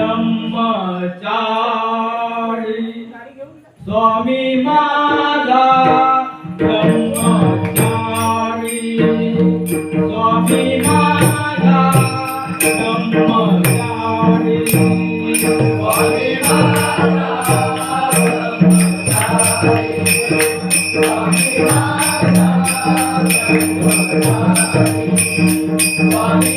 ब्रह्मचारी। स्वामी माझा ब्रह्मचारी। स्वामी माझा ब्रह्मचारी। Swami Swami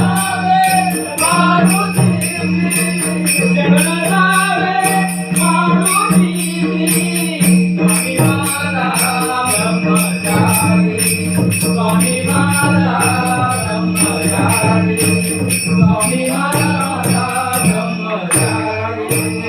Thank you.